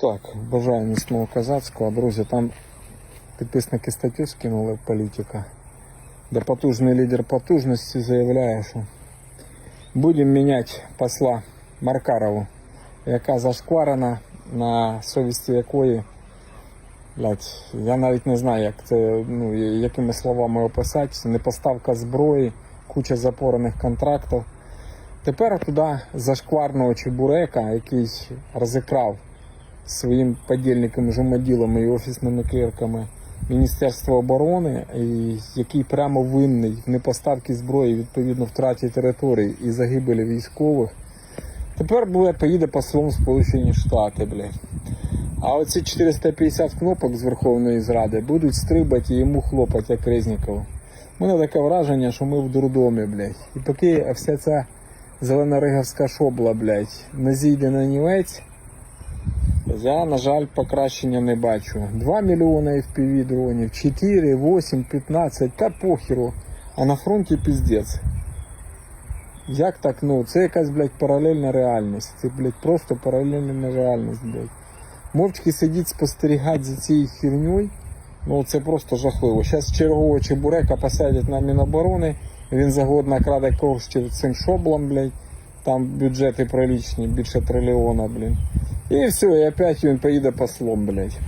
Так, бажаю міцного козацького. Друзі, там підписники статтю скинули в політика, де потужний лідер потужності заявляє, що будемо міняти посла Маркарову, яка зашкварена, на совісті якої, блядь, я навіть не знаю, як це, ну, якими словами описати, непоставка зброї, куча запорених контрактів. Тепер туди зашкварного чебурека, який розікрав своїм подільником, жумоділами і офісними клерками Міністерства оборони, який прямо винний в непоставці зброї, відповідно втраті територій і загибелі військових. Тепер буде, поїде послом в Сполучені Штати, блядь. А оці 450 кнопок з Верховної Зради будуть стрибати і йому хлопати, як Резнікову. У мене таке враження, що ми в дурдомі, блядь. І поки вся ця зеленориговська шобла, блядь, не зійде на нівець, я, на жаль, покращення не бачу. 2 мільйони FPV дронів, 4, 8, 15, та похеру. А на фронті піздець. Як так, ну, це якась, блядь, паралельна реальність. Це, блядь, просто паралельна реальність, блядь. Мовчки сидіть спостерігати за цією херньою, ну це просто жахливо. Зараз чергового чебурека посадять на Міноборони, він за год накраде коштів цим шоблом, блядь. Там бюджети приличні, більше трильйона, блін. І все, і опять він поїде послом, блядь.